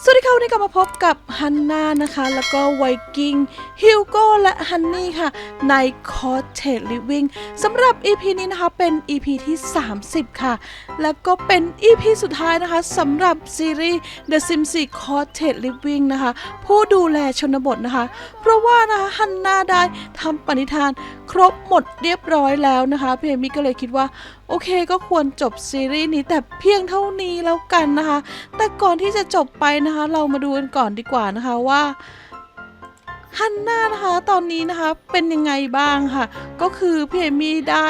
สวัสดีค่ะวันนี้กลับมาพบกับฮันนานะคะ แล้วก็ไวกิ้งฮิวโก้และฮันนี่ค่ะ ในคอ t เท e Living สำหรับ EP นี้นะคะเป็น EP ที่ 30 ค่ะ แล้วก็เป็น EP สุดท้ายนะคะสำหรับซีรีส์ The Sims 4 c o t a g e Living นะคะ ผู้ดูแลชนบทนะคะ เพราะว่านะคะฮันนาได้ทำปณิธานครบหมดเรียบร้อยแล้วนะคะพี่เอมี่ก็เลยคิดว่า โอเคก็ควรจบซีรีส์นี้แต่เพียงเท่านี้แล้วกันนะคะ แต่ก่อนที่จะจบไปนะคะ เรามาดูกันก่อนดีกว่านะคะว่าฮันน่านะคะตอนนี้นะคะเป็นยังไงบ้างค่ะ ก็คือพี่เอมี่ได้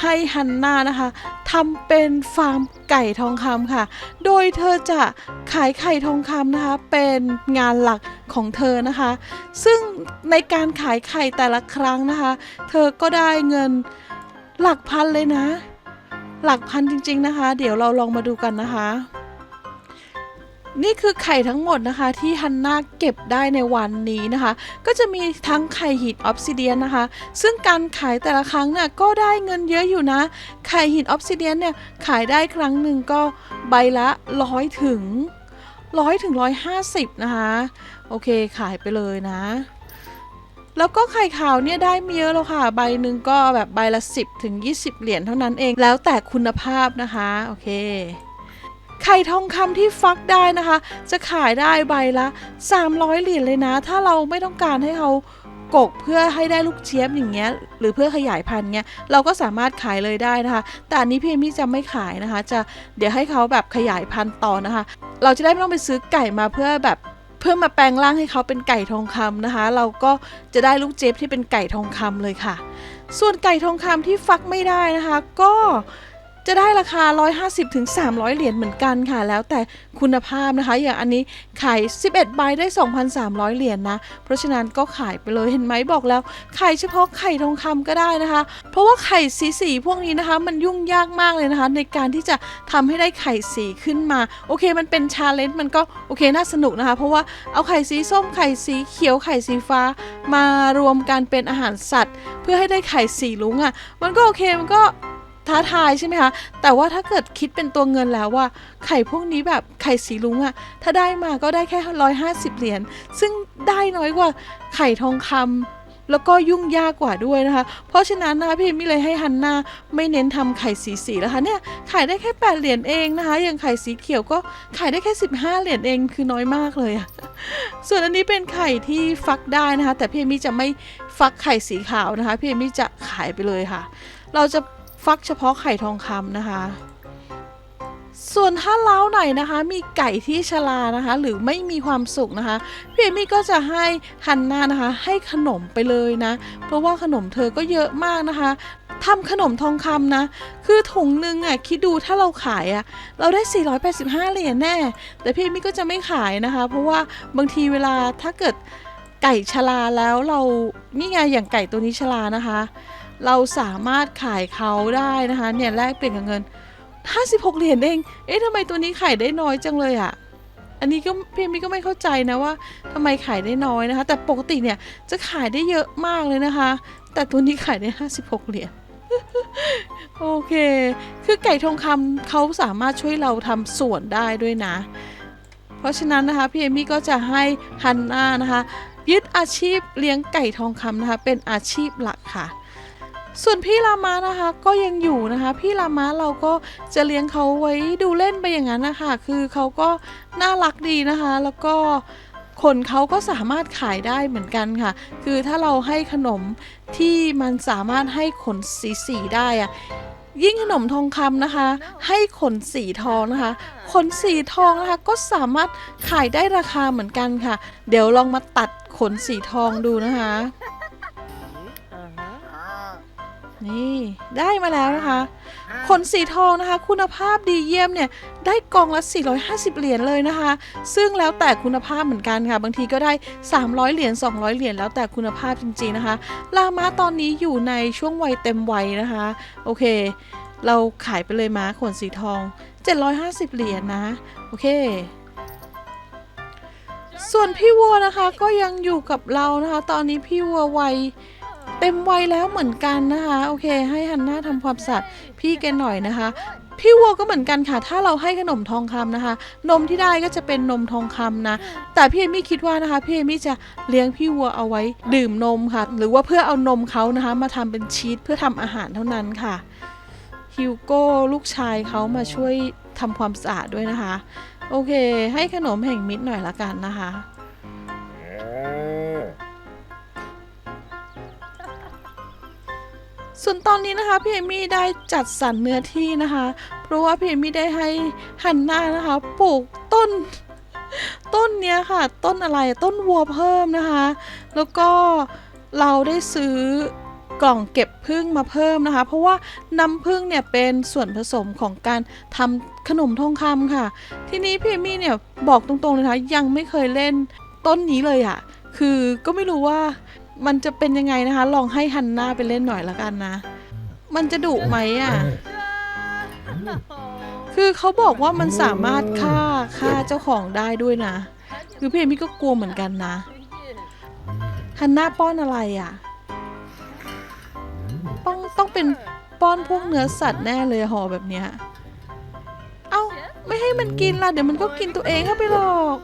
ให้ฮันน่านะคะทำเป็นฟาร์มไก่ทองคำค่ะ โดยเธอจะขายไข่ทองคำนะคะ เป็นงานหลักของเธอนะคะ ซึ่งในการขายไข่แต่ละครั้งนะคะ เธอก็ได้เงินหลักพันเลยนะ หลักพันจริง ๆนะคะ เดี๋ยวเราลองมาดูกันนะคะ นี่คือไข่ทั้งหมดนะคะ ที่ฮันนาเก็บได้ในวันนี้นะคะ ก็จะมีทั้งไข่หินออฟซิเดียนนะคะ ซึ่งการขายแต่ละครั้งเนี่ยก็ได้เงินเยอะอยู่นะ ไข่หินออฟซิเดียนเนี่ยขายได้ครั้งหนึ่งก็ใบละร้อยถึงร้อยถึงร้อยห้าสิบนะคะ โอเคขายไปเลยนะ แล้วก็ไข่ขาวเนี่ยได้ไม่เยอะแล้วค่ะ ใบหนึ่งก็แบบใบละ 10ถึง20 เหรียญเท่านั้นเอง แล้วแต่คุณภาพนะคะ โอเค ไข่ทองคำที่ฟักได้นะคะ จะขายได้ใบละ 300 เหรียญเลยนะ ถ้าเราไม่ต้องการให้เขากกเพื่อให้ได้ลูกเชียบอย่างเงี้ยหรือเพื่อขยายพันธุ์เงี้ยเราก็สามารถขายเลยได้นะคะ แต่อันนี้พี่เอมี่จะไม่ขายนะคะ จะเดี๋ยวให้เขาแบบขยายพันธุ์ต่อนะคะ เราจะได้ไม่ต้องไปซื้อไก่มาเพื่อแบบ เพื่อมาแปลงร่างให้เขาเป็นไก่ทองคำนะคะ เราก็จะได้ลูกเจฟที่เป็นไก่ทองคำเลยค่ะ ส่วนไก่ทองคำที่ฟักไม่ได้นะคะ ก็ จะได้ราคา 150ถึง300เหรียญเหมือนกันค่ะ แล้วแต่คุณภาพนะคะ อย่างอันนี้ขาย 11 ใบได้ 2,300 เหรียญนะเพราะฉะนั้นก็ขายไปเลยเห็นไหมบอกแล้วขายเฉพาะไข่ทองคำก็ได้นะคะ เพราะว่าไข่สีสีพวกนี้นะคะ มันยุ่งยากมากเลยนะคะ ในการที่จะทำให้ได้ไข่สีขึ้นมา โอเคมันเป็นชาเลนจ์มันก็โอเคน่าสนุกนะคะ เพราะว่าเอาไข่สีส้มไข่สีเขียวไข่สีฟ้ามารวมกันเป็นอาหารสัตว์ เพื่อให้ได้ไข่สีลุงอะ่ะมันก็โอเคมันก็ ท้าทายใช่ไหมคะ แต่ว่าถ้าเกิดคิดเป็นตัวเงินแล้วว่าไข่พวกนี้แบบไข่สีลุงอะถ้าได้มาก็ได้แค่ร้อยห้าสิบเหรียญ ซึ่งได้น้อยกว่าไข่ทองคำแล้วก็ยุ่งยากกว่าด้วยนะคะ เพราะฉะนั้นนะคะพี่มี่เลยให้ฮันนาไม่เน้นทำไข่สีสีแล้วค่ะเนี่ยขายได้แค่8เหรียญเองนะคะ อย่างไข่สีเขียวก็ขายได้แค่15เหรียญเองคือน้อยมากเลยอะส่วนอันนี้เป็นไข่ที่ฟักได้นะคะ แต่พี่มี่จะไม่ฟักไข่สีขาวนะคะ พี่มี่จะขายไปเลยค่ะ เราจะ ฟักเฉพาะไข่ทองคำนะคะ ส่วนถ้าเล้าไหนนะคะ มีไก่ที่ชรานะคะ หรือไม่มีความสุขนะคะพี่เอมี่ก็จะให้ฮันนานะคะ ให้ขนมไปเลยนะ เพราะว่าขนมเธอก็เยอะมากนะคะทำขนมทองคำนะ คือถุงนึงอะคิดดูถ้าเราขายอะ เราได้ 485 เหรียญแน่ แต่พี่เอมี่ก็จะไม่ขายนะคะ เพราะว่าบางทีเวลาถ้าเกิดไก่ชราแล้วเรานี่ไงอย่างไก่ตัวนี้ชรานะคะ เราสามารถขายเขาได้นะคะเนี่ยแลกเปลี่ยนกับเงิน 56 เหรียญเอง เอ๊ะทำไมตัวนี้ขายได้น้อยจังเลยอะ่ะ อันนี้ก็พี่มี่ก็ไม่เข้าใจนะว่าทำไมขายได้น้อยนะคะ แต่ปกติเนี่ยจะขายได้เยอะมากเลยนะคะ แต่ตัวนี้ขายได้ 56 เหรียญโอเค คือไก่ทองคำเขาสามารถช่วยเราทำสวนได้ด้วยนะ เพราะฉะนั้นนะคะพี่เอมี่ก็จะให้ฮันน่านะคะ ยึดอาชีพเลี้ยงไก่ทองคำนะคะ เป็นอาชีพหลักค่ะ ส่วนพี่ลามานะคะก็ยังอยู่นะคะ พี่ลามาเราก็จะเลี้ยงเขาไว้ดูเล่นไปอย่างนั้นนะคะคือเขาก็น่ารักดีนะคะ แล้วก็ขนเขาก็สามารถขายได้เหมือนกันค่ะ คือถ้าเราให้ขนมที่มันสามารถให้ขนสีสีได้อะยิ่งขนมทองคำนะคะ ให้ขนสีทองนะคะ ขนสีทองนะคะก็สามารถขายได้ราคาเหมือนกันค่ะ เดี๋ยวลองมาตัดขนสีทองดูนะคะ นี่ได้มาแล้วนะคะ ขนสีทองนะคะ คุณภาพดีเยี่ยมเนี่ยได้กองละ 450 เหรียญเลยนะคะ ซึ่งแล้วแต่คุณภาพเหมือนกันค่ะ บางทีก็ได้ 300 เหรียญ 200 เหรียญแล้วแต่คุณภาพจริงๆนะคะ ลามาตอนนี้อยู่ในช่วงวัยเต็มวัยนะคะ โอเค เราขายไปเลยม้าขนสีทอง 750 เหรียญนะ โอเคส่วนพี่วัวนะคะก็ยังอยู่กับเรานะคะ ตอนนี้พี่วัววัย เต็มวัยแล้วเหมือนกันนะคะ โอเค ให้ฮันน่าทำความสะอาดพี่แกหน่อยนะคะ พี่วัวก็เหมือนกันค่ะ ถ้าเราให้ขนมทองคำนะคะ นมที่ได้ก็จะเป็นนมทองคำนะ แต่พี่เอมี่คิดว่านะคะพี่เอมี่จะเลี้ยงพี่วัวเอาไว้ดื่มนมค่ะ หรือว่าเพื่อเอานมเขานะคะ มาทำเป็นชีสเพื่อทำอาหารเท่านั้นค่ะฮิวโก้ลูกชายเขามาช่วยทำความสะอาดด้วยนะคะ โอเค ให้ขนมแห่งมิตรหน่อยละกันนะคะ ส่วนตอนนี้นะคะพี่เอมี่ได้จัดสรรเนื้อที่นะคะ เพราะว่าพี่เอมี่ได้ให้ฮันน่านะคะ ปลูกต้น ต้นเนี้ยค่ะ ต้นอะไรต้นวัวเพิ่มนะคะ แล้วก็เราได้ซื้อกล่องเก็บพึ่งมาเพิ่มนะคะ เพราะว่าน้ำพึ่งเนี่ยเป็นส่วนผสมของการทำขนมทองคำค่ะ ทีนี้พี่เอมี่เนี่ยบอกตรงๆเลยนะคะยังไม่เคยเล่นต้นนี้เลยอะ่ะคือก็ไม่รู้ว่า มันจะเป็นยังไงนะคะ ลองให้ฮันน่าไปเล่นหน่อยละกันนะ มันจะดุไหมอะ คือเขาบอกว่ามันสามารถฆ่าฆ่าเจ้าของได้ด้วยนะ คือพี่เอมี่ก็กลัวเหมือนกันนะ ฮันน่าป้อนอะไรอะ ต้องต้องเป็นป้อนพวกเนื้อสัตว์แน่เลยห่อแบบเนี้ย เอ้า ไม่ให้มันกินล่ะ เดี๋ยวมันก็กินตัวเองเข้าไปหรอก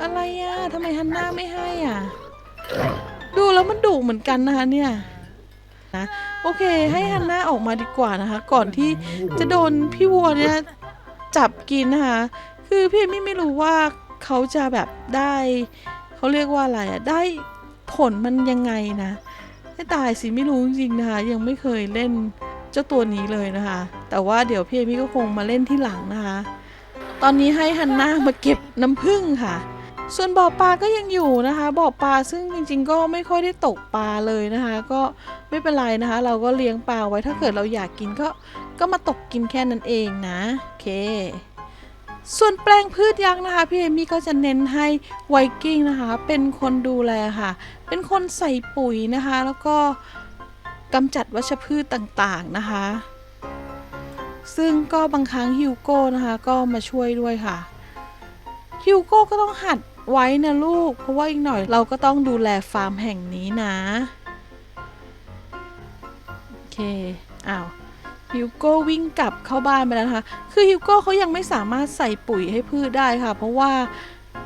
อะไรอะทำไมฮันน่าไม่ให้อะ ดูแล้วมันดุเหมือนกันนะคะเนี่ยนะโอเคให้ฮันน่าออกมาดีกว่านะคะ ก่อนที่จะโดนพี่วัวเนี่ยจับกินนะคะคือพี่ไม่ไม่รู้ว่าเขาจะแบบได้เขาเรียกว่าอะไรอะได้ผลมันยังไงนะให้ตายสิไม่รู้จริงนะคะ ยังไม่เคยเล่นเจ้าตัวนี้เลยนะคะ แต่ว่าเดี๋ยวพี่เอมี่ก็คงมาเล่นที่หลังนะคะ ตอนนี้ให้ฮันน่ามาเก็บน้ำผึ้งค่ะ ส่วนบ่อปลาก็ยังอยู่นะคะบ่อปลาซึ่งจริง ๆ ก็ไม่ค่อยได้ตกปลาเลยนะคะ ก็ไม่เป็นไรนะคะ เราก็เลี้ยงปลาไว้ถ้าเกิดเราอยากกินก็ก็มาตกกินแค่นั้นเองนะโอเค ส่วนแปลงพืชยักษ์นะคะพี่เอมี่ก็จะเน้นให้ไวกิ้งนะคะ เป็นคนดูแลค่ะ เป็นคนใส่ปุ๋ยนะคะ แล้วก็กำจัดวัชพืชต่างๆนะคะ ซึ่งก็บางครั้งฮิวโก้นะคะก็มาช่วยด้วยค่ะฮิวโก้ก็ต้องหัด ไว้นะลูก เพราะว่าอีกหน่อยเราก็ต้องดูแลฟาร์มแห่งนี้นะโอเคอ้าวฮิวโก้วิ่งกลับเข้าบ้านไปแล้วนะคะ คือฮิวโก้เขายังไม่สามารถใส่ปุ๋ยให้พืชได้ค่ะ เพราะว่า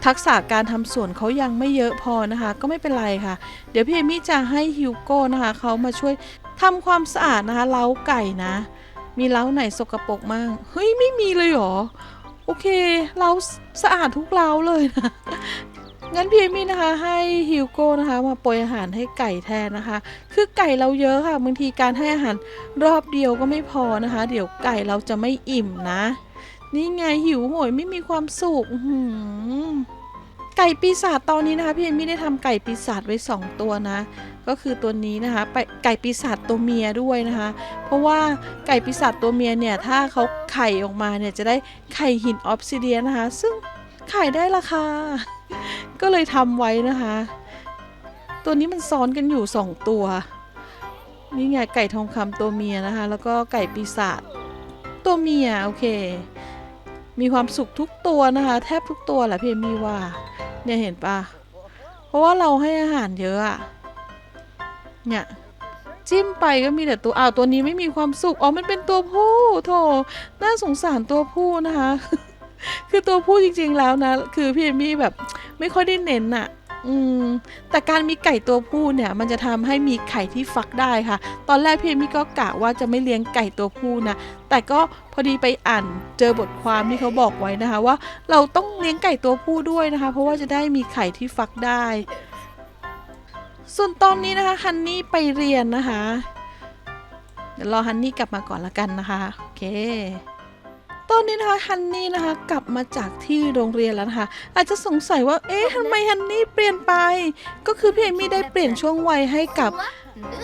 ทักษะการทำสวนเขายังไม่เยอะพอนะคะ ก็ไม่เป็นไรค่ะ เดี๋ยวพี่เอมี่จะให้ฮิวโก้นะคะเขามาช่วยทำความสะอาดนะคะเล้าไก่นะ มีเล้าไหนสกรปรกมั่งเฮ้ยไม่มีเลยหรอ โอเค เราสะอาดทุกเล้าเลยนะ งั้นพี่เอมี่นะคะ ให้ฮิวโก้นะคะ มาโปรยอาหารให้ไก่แทนนะคะ คือไก่เราเยอะค่ะบางทีการให้อาหารรอบเดียวก็ไม่พอนะคะ เดี๋ยวไก่เราจะไม่อิ่มนะ นี่ไงหิวโหยไม่มีความสุขอื ไก่ปีศาจตอนนี้นะคะพี่เอมี่ได้ทำไก่ปีศาจไว้สองตัวนะ ก็คือตัวนี้นะคะไปไก่ปีศาจตัวเมียด้วยนะคะ เพราะว่าไก่ปีศาจตัวเมียเนี่ยถ้าเขาไข่ออกมาเนี่ยจะได้ไข่หินออฟซิเดียนะคะ ซึ่งไข่ได้ราคา ก็เลยทำไว้นะคะ ตัวนี้มันซ้อนกันอยู่สองตัว นี่ไงไก่ทองคำตัวเมียนะคะ แล้วก็ไก่ปีศาจตัวเมียโอเค มีความสุขทุกตัวนะคะ แทบทุกตัวแหละพี่มีว่า เนี่ยเห็นปะเพราะว่าเราให้อาหารเยอะอะเนี่ยจิ้มไปก็มีแต่ตัวอ้าวตัวนี้ไม่มีความสุขอ๋อมันเป็นตัวผู้โถน่าสงสารตัวผู้นะคะ คือตัวผู้จริงๆแล้วนะ คือพี่เอมี่แบบไม่ค่อยได้เน้นอะ อืมแต่การมีไก่ตัวผู้เนี่ยมันจะทำให้มีไข่ที่ฟักได้ค่ะ ตอนแรกพี่เอมี่ก็กะว่าจะไม่เลี้ยงไก่ตัวผู้นะแต่ก็พอดีไปอ่านเจอบทความที่เขาบอกไว้นะคะ ว่าเราต้องเลี้ยงไก่ตัวผู้ด้วยนะคะ เพราะว่าจะได้มีไข่ที่ฟักได้ ส่วนตอนนี้นะคะฮันนี่ไปเรียนนะคะ เดี๋ยวรอฮันนี่กลับมาก่อนละกันนะคะ โอเค อนนี้นะคะฮันนี่นะคะกลับมาจากที่โรงเรียนแล้วนะคะอาจจะสงสัยว่าเอ๊ะทำไมฮันนี่เปลี่ยนไป ก็คือพี่เอมี่ได้เปลี่ยนช่วงวัยให้กับ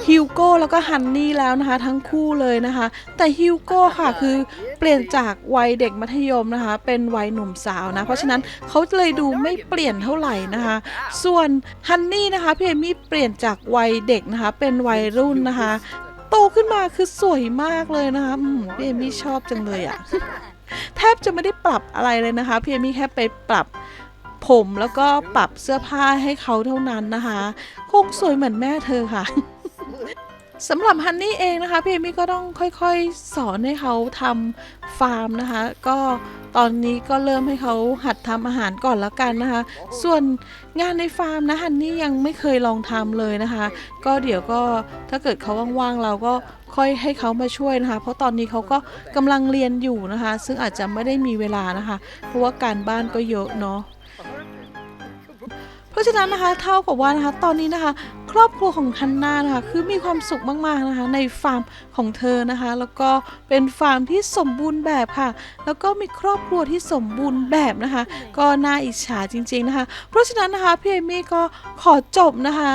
ฮิวโก้แล้วก็ฮันนี่แล้วนะคะ ทั้งคู่เลยนะคะ แต่ฮิวโก้ค่ะคือเปลี่ยนจากวัยเด็กมัธยมนะคะ เป็นวัยหนุ่มสาวนะ เพราะฉะนั้นเขาเลยดูไม่เปลี่ยนเท่าไหร่นะคะ ส่วนฮันนี่นะคะพี่เอมี่เปลี่ยนจากวัยเด็กนะคะ เป็นวัยรุ่นนะคะ โตขึ้นมาคือสวยมากเลยนะคะอืมพี่เอมี่ชอบจังเลยอะ แทบจะไม่ได้ปรับอะไรเลยนะคะ พี่เอมี่แค่ไปปรับผมแล้วก็ปรับเสื้อผ้าให้เขาเท่านั้นนะคะ คงสวยเหมือนแม่เธอค่ะ สำหรับฮันนี่เองนะคะพี่เอมี่ก็ต้องค่อยๆสอนให้เขาทำฟาร์มนะคะ ก็ตอนนี้ก็เริ่มให้เขาหัดทำอาหารก่อนล้วกันนะคะ ส่วนงานในฟาร์มนะฮันนี่ยังไม่เคยลองทำเลยนะคะ ก็เดี๋ยวก็ถ้าเกิดเขาว่างๆเราก็ค่อยให้เขามาช่วยนะคะ เพราะตอนนี้เขาก็กำลังเรียนอยู่นะคะ ซึ่งอาจจะไม่ได้มีเวลานะคะ เพราะว่าการบ้านก็เยอะเนาะ ราะฉะนั้นนะคะเท่ากับว่านะคะตอนนี้นะคะ ครอบครัวของฮันนานะคะคือมีความสุขมากๆนะคะในฟาร์มของเธอนะคะ แล้วก็เป็นฟาร์มที่สมบูรณ์แบบค่ะ แล้วก็มีครอบครัวที่สมบูรณ์แบบนะคะ ก็น่าอิจฉาจริง ๆนะคะ เพราะฉะนั้นนะคะพี่เอมี่ก็ขอจบนะคะ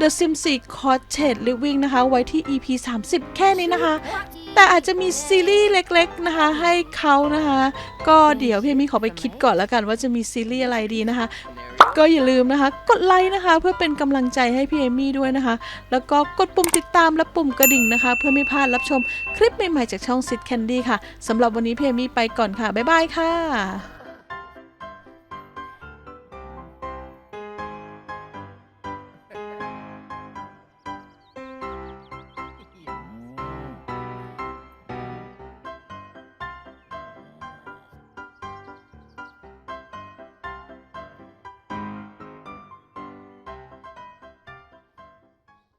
The Sims 4 Cottage Living นะคะ ไว้ที่ EP 30 แค่นี้นะคะ แต่อาจจะมีซีรีส์เล็ก ๆ นะคะ ให้เขานะคะ ก็เดี๋ยวพี่เอมี่ขอไปคิดก่อนแล้วกันว่าจะมีซีรีส์อะไรดีนะคะ ก็อย่าลืมนะคะ กดไลค์นะคะ เพื่อเป็นกำลังใจให้พี่เอมี่ด้วยนะคะ แล้วก็กดปุ่มติดตามและปุ่มกระดิ่งนะคะ เพื่อไม่พลาดรับชมคลิปใหม่ๆจากช่องซิดแคนดี้ค่ะสำหรับวันนี้พี่เอมี่ไปก่อนค่ะ บ๊ายบายค่ะ